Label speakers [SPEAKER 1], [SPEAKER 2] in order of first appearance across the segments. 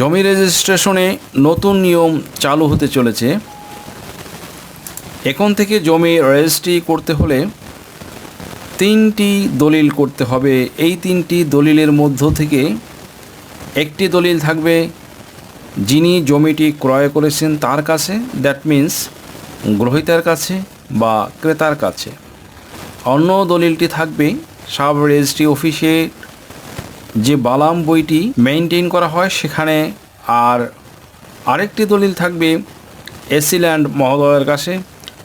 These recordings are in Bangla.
[SPEAKER 1] জমি রেজিস্ট্রেশনে নতুন নিয়ম চালু হতে চলেছে। এখন থেকে জমি রেজিস্ট্রি করতে হলে তিনটি দলিল করতে হবে। এই তিনটি দলিলের মধ্য থেকে একটি দলিল থাকবে, যিনি জমিটি ক্রয় করেছেন তার কাছে দ্যাট মিন্স গ্রহিতার কাছে বা ক্রেতার কাছে। অন্য দলিলটি থাকবে, সাব রেজিস্ট্রি অফিসে যে বালাম বইটি মেনটেন করা হয় সেখানে আর আরেকটি দলিল থাকবে এসিল্যান্ড মহোদয়ের কাছে,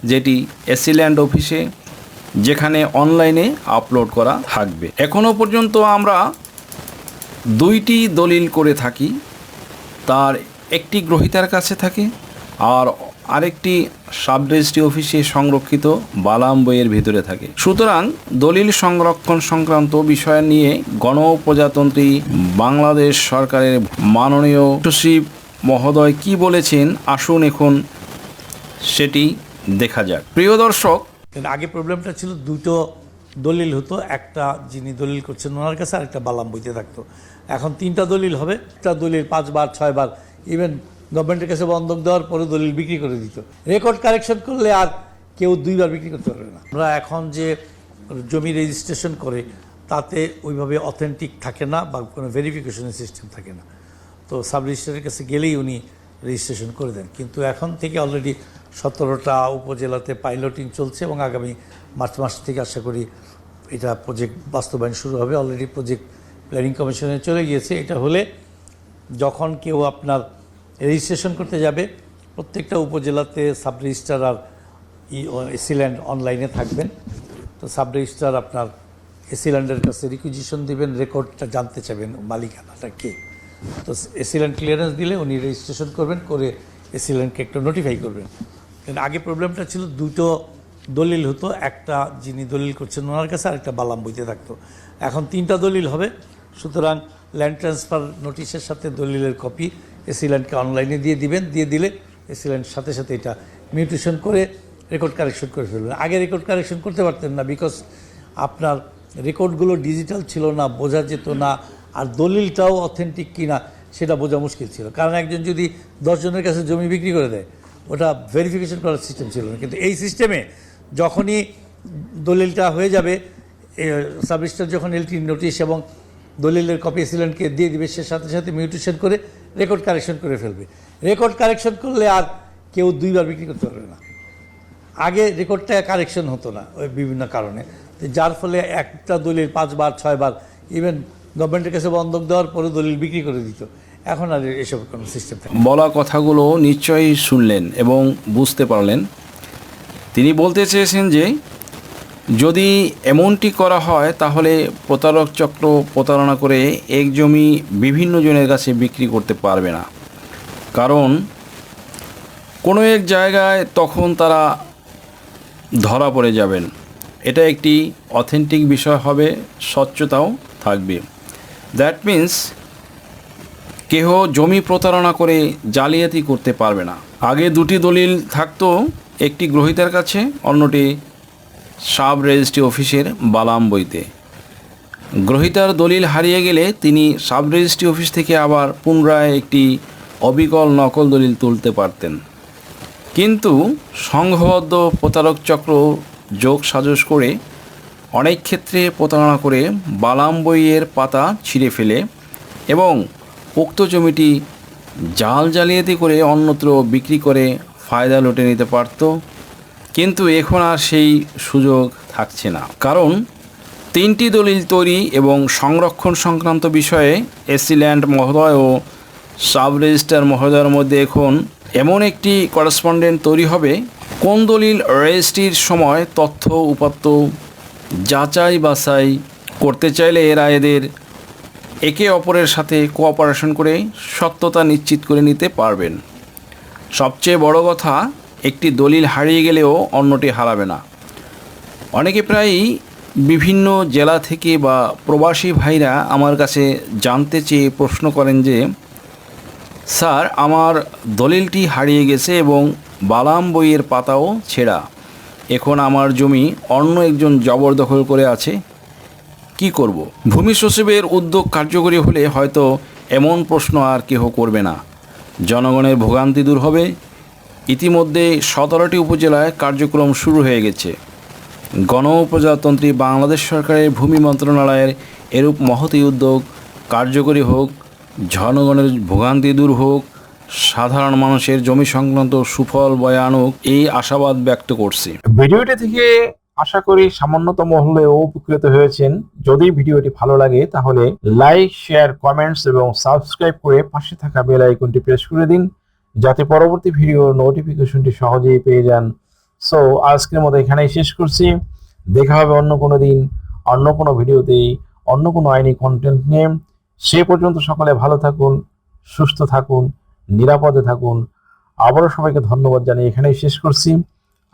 [SPEAKER 1] যেটি এসিল্যান্ড অফিসে যেখানে অনলাইনে আপলোড করা থাকবে। এখনও পর্যন্ত আমরা দুইটি দলিল করে থাকি, তার একটি গ্রহিতার কাছে থাকে আর আরেকটি সাব রেজিস্ট্রি অফিসে সংরক্ষিত বালাম বইয়ের ভিতরে থাকে। সুতরাং দলিল সংরক্ষণ সংক্রান্ত বিষয় নিয়ে গণপ্রজাতন্ত্রী বাংলাদেশ সরকারের মাননীয় সচিব মহোদয় কি বলেছেন, আসুন এখন সেটি দেখা যাক। প্রিয় দর্শক
[SPEAKER 2] আগে প্রবলেমটা ছিল দুটো দলিল হতো, একটা যিনি দলিল করছেন ওনার কাছে আর একটা বালাম বইতে থাকতো। এখন তিনটা দলিল হবে, একটা দলিল পাঁচবার, ছয়বার ইভেন গভর্নমেন্টের কাছে বন্ধক দেওয়ার পরে দলিল বিক্রি করে দিত। রেকর্ড কারেকশন করলে আর কেউ দুইবার বিক্রি করতে পারবে না। আমরা এখন যে জমি রেজিস্ট্রেশন করে, তাতে ওইভাবে অথেন্টিক থাকে না বা কোনো ভেরিফিকেশনের সিস্টেম থাকে না। তো সাব রেজিস্ট্রারের কাছে গেলেই উনি রেজিস্ট্রেশন করে দেন। কিন্তু এখন থেকে অলরেডি সতেরোটা উপজেলাতে পাইলটিং চলছে এবং আগামী মার্চ মাস থেকে আশা করি এটা প্রজেক্ট বাস্তবায়ন শুরু হবে। অলরেডি প্রজেক্ট প্ল্যানিং কমিশনে চলে গিয়েছে। এটা হলে যখন কেউ আপনার রেজিস্ট্রেশন করতে যাবে। প্রত্যেকটা উপজেলাতে সাব রেজিস্ট্রার আর এসিল্যান্ড অনলাইনে থাকবেন। তো সাব রেজিস্ট্রার আপনার এসিল্যান্ডের কাছে রিকুইজিশন দিবেন, রেকর্ডটা জানতে চাবেন মালিকানাটা কে। তো এসিল্যান্ড ক্লিয়ারেন্স দিলে উনি রেজিস্ট্রেশন করবেন, করে এসিল্যান্ডকে একটু নোটিফাই করবেন। কিন্তু আগে প্রবলেমটা ছিল দুটো দলিল হতো, একটা যিনি দলিল করছেন ওনার কাছে আর একটা বালাম বইতে থাকতো। এখন তিনটা দলিল হবে, সুতরাং ল্যান্ড ট্রান্সফার নোটিশের সাথে দলিলের কপি এসিল্যান্ডকে অনলাইনে দিয়ে দিবেন, দিয়ে দিলে এসিল্যান্ড সাথে সাথে এটা মিউটেশন করে রেকর্ড কারেকশন করে ফেলবেন আগে রেকর্ড কারেকশন করতে পারতেন না বিকজ আপনার রেকর্ডগুলো ডিজিটাল ছিল না, বোঝা যেত না, আর দলিলটাও অথেন্টিক কিনা সেটা বোঝা মুশকিল ছিল। কারণ একজন যদি দশজনের কাছে জমি বিক্রি করে দেয়, ওটা ভেরিফিকেশন করার সিস্টেম ছিল না। কিন্তু এই সিস্টেমে যখনই দলিলটা হয়ে যাবে সাবরিস্টার যখন এলটি নোটিশ এবং দলিলের কপি এসিলেন্টকে দিয়ে দিবে, সে সাথে সাথে মিউটেশন করে রেকর্ড কারেকশন করে ফেলবে। রেকর্ড কারেকশন করলে আর কেউ দুইবার বিক্রি করতে পারবে না। আগে রেকর্ডটা কারেকশন হতো না ওই বিভিন্ন কারণে। যার ফলে একটা দলিল পাঁচবার, ছয়বার ইভেন গভর্নমেন্টের কাছে বন্ধক দেওয়ার পরে দলিল বিক্রি করে দিত। এখন আর এসব কোনো সিস্টেম থাকে
[SPEAKER 1] বলা কথাগুলো নিশ্চয়ই শুনলেন এবং বুঝতে পারলেন। তিনি বলতে চেয়েছেন যে যদি এমনটি করা হয়, তাহলে প্রতারক চক্র প্রতারণা করে এক জমি বিভিন্ন জনের কাছে বিক্রি করতে পারবে না। কারণ কোনো এক জায়গায় তখন তারা ধরা পড়ে যাবেন। এটা একটি অথেন্টিক বিষয় হবে, স্বচ্ছতাও থাকবে। দ্যাট মিন্স কেহ জমি প্রতারণা করে জালিয়াতি করতে পারবে না। আগে দুটি দলিল থাকতো, একটি গ্রহিতার কাছে, অন্যটি সাব রেজিস্ট্রি অফিসের বালাম বইতে। গ্রহিতার দলিল হারিয়ে গেলে তিনি সাব রেজিস্ট্রি অফিস থেকে আবার পুনরায় একটি অবিকল নকল দলিল তুলতে পারতেন। কিন্তু সংঘবদ্ধ প্রতারক চক্র যোগ সাজস করে অনেক ক্ষেত্রে প্রতারণা করে বালাম বইয়ের পাতা ছিঁড়ে ফেলে এবং উক্ত জমিটি জাল জালিয়াতি করে অন্যত্র বিক্রি করে ফায়দা লুটে নিতে পারত। কিন্তু এখন আর সেই সুযোগ থাকছে না। কারণ তিনটি দলিল তৈরি এবং সংরক্ষণ সংক্রান্ত বিষয়ে এসিল্যান্ড মহোদয় ও সাব রেজিস্ট্রার মহোদয়ের মধ্যে এখন এমন একটি করেসপন্ডেন্ট তৈরি হবে, কোন দলিল রেজিস্ট্রির সময় তথ্য উপাত্ত যাচাই বাছাই করতে চাইলে এরা এদের একে অপরের সাথে কোঅপারেশন করে সত্যতা নিশ্চিত করে নিতে পারবেন। সবচেয়ে বড় কথা একটি দলিল হারিয়ে গেলেও অন্যটি হারাবে না। অনেকে প্রায়ই বিভিন্ন জেলা থেকে বা প্রবাসী ভাইরা আমার কাছে জানতে চেয়ে প্রশ্ন করেন যে, স্যার, আমার দলিলটি হারিয়ে গেছে এবং বালাম বইয়ের পাতাও ছেঁড়া। এখন আমার জমি অন্য একজন জবরদখল করে আছে। কি করব? ভূমি সচিবের উদ্যোগ কার্যকরী হলে হয়তো এমন প্রশ্ন আর কেহ করবে না। জনগণের ভোগান্তি দূর হবে। ইতিমধ্যে সতেরোটি উপজেলায় কার্যক্রম শুরু হয়ে গেছে। গণ প্রজাতন্ত্রী বাংলাদেশ সরকারের ভূমি মন্ত্রণালয়ের এরূপ মহতি উদ্যোগ কার্যকরী হোক, জনগণের ভোগান্তি দূর হোক, সাধারণ মানুষের জমি সংক্রান্ত সুফল বয়ে আনুক, এই আশাবাদ ব্যক্ত করছি।
[SPEAKER 3] ভিডিওটি থেকে আশা করি সামান্যতম হলেও উপকৃত হয়েছেন। যদি ভিডিওটি ভালো লাগে, তাহলে লাইক, শেয়ার, কমেন্টস এবং সাবস্ক্রাইব করে পাশে থাকা বেল আইকনটি প্রেস করে দিন। যাতে পরবর্তী ভিডিও নোটিফিকেশনটি সহজেই পেয়ে যান। সো আজকের মতো এখানেই শেষ করছি। দেখা হবে অন্য কোনো দিন, অন্য কোনো ভিডিওতে অন্য কোনো আইনি কন্টেন্ট নিয়ে। সে পর্যন্ত সকলে ভালো থাকুন, সুস্থ থাকুন, নিরাপদে থাকুন। আবারও সবাইকে ধন্যবাদ জানিয়ে এখানেই শেষ করছি।